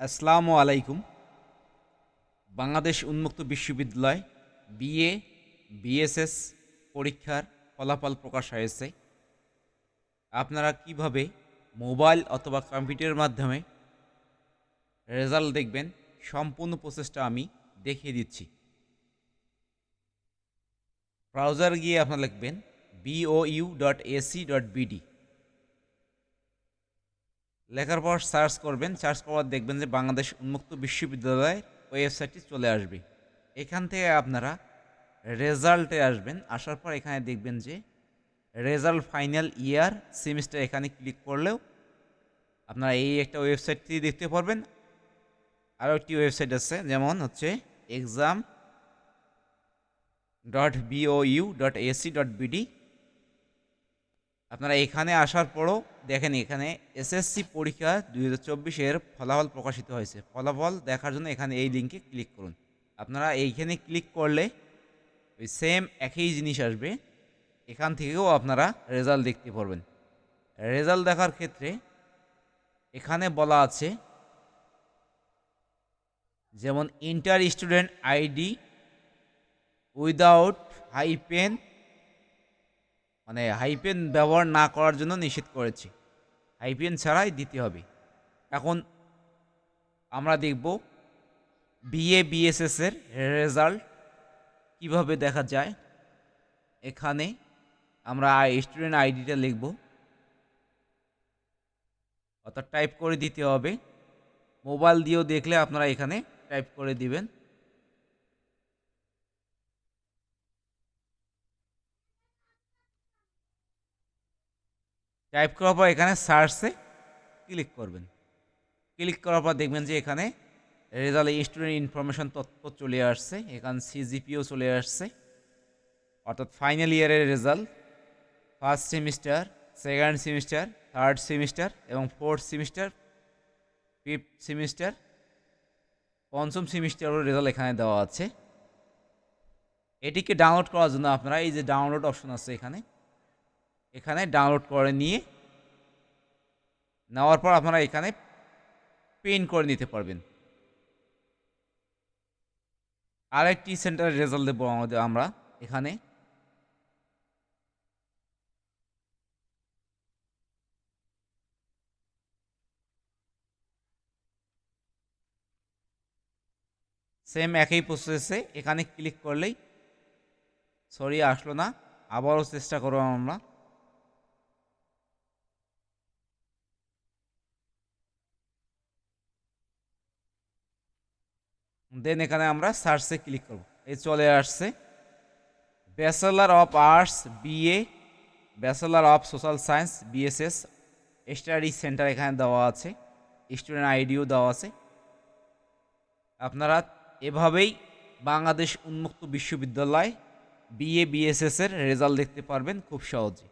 আসসালামু আলাইকুম। বাংলাদেশ উন্মুক্ত বিশ্ববিদ্যালয় বিএ, বিএসএস পরীক্ষার ফলাফল প্রকাশ হয়েছে। আপনারা কীভাবে মোবাইল অথবা কম্পিউটারের মাধ্যমে রেজাল্ট দেখবেন, সম্পূর্ণ প্রসেসটা আমি দেখিয়ে দিচ্ছি। ব্রাউজার গিয়ে আপনারা লিখবেন BOU dot AC dot BD লেখার পর সার্চ করবেন, সার্চ করার দেখবেন যে বাংলাদেশ উন্মুক্ত বিশ্ববিদ্যালয়ের ওয়েবসাইটটি চলে আসবে। এখান থেকে আপনারা রেজাল্টে আসবেন, আসার পর এখানে দেখবেন যে রেজাল্ট ফাইনাল ইয়ার সেমিস্টার এখানে ক্লিক করলেও আপনারা এই একটা ওয়েবসাইটটি দেখতে পারবেন। আরও একটি ওয়েবসাইট আছে, যেমন হচ্ছে exam dot B O U dot AC dot BD আপনারা এখানে আসার পরও দেখেন এখানে এসএসসি পরীক্ষা দুই হাজার ফলাফল প্রকাশিত হয়েছে। ফলাফল দেখার জন্য এখানে এই লিঙ্কে ক্লিক করুন। আপনারা এইখানে ক্লিক করলে ওই সেম একই জিনিস আসবে। এখান থেকেও আপনারা রেজাল্ট দেখতে পারবেন। রেজাল্ট দেখার ক্ষেত্রে এখানে বলা আছে, যেমন enter student ID without hyphen মানে হাইপেন ব্যবহার না করার জন্য নিষেধ করেছি। হাইপেন ছাড়াই দিতে হবে। এখন আমরা দেখব বিএ, বিএসএস এর রেজাল্ট কীভাবে দেখা যায়। এখানে আমরা স্টুডেন্ট আইডিটা লিখব। অর্থাৎ টাইপ করে দিতে হবে। মোবাইল দিয়েও দেখলে আপনারা এখানে টাইপ করে দিবেন। টাইপ করার পর এখানে সার্চে ক্লিক করবেন। ক্লিক করার পর দেখবেন যে এখানে রেজাল্ট স্টুডেন্ট ইনফরমেশন তথ্য চলে আসছে, এখানে সিজিপিও চলে আসছে। অর্থাৎ ফাইনাল ইয়ারের result first semester second semester third semester এবং ফোর্থ সেমিস্টার ফিফথ সেমিস্টার পঞ্চম সেমিস্টারের রেজাল্ট এখানে দেওয়া আছে। এটিকে ডাউনলোড করার জন্য আপনারা এই যে ডাউনলোড অপশন আছে এখানে এখানে ডাউনলোড করে নিয়ে নেওয়ার পর আপনারা এখানে প্রিন্ট করে নিতে পারবেন। আরেকটি সেন্টারের রেজাল্ট দেবো আমাদের আমরা এখানে। সেম একই প্রসেসে এখানে ক্লিক করলেই সরি আসলো না। আবারও চেষ্টা করব আমরা। দেন এখানে আমরা সার্চে ক্লিক করব। এই চলে আসছে। Bachelor of arts BA bachelor of social science BSS study centre এখানে দেওয়া আছে। স্টুডেন্ট আইডিও দেওয়া আছে। আপনারা এভাবেই বাংলাদেশ উন্মুক্ত বিশ্ববিদ্যালয় বিএ বিএসএস এর রেজাল্ট দেখতে পারবেন খুব সহজে।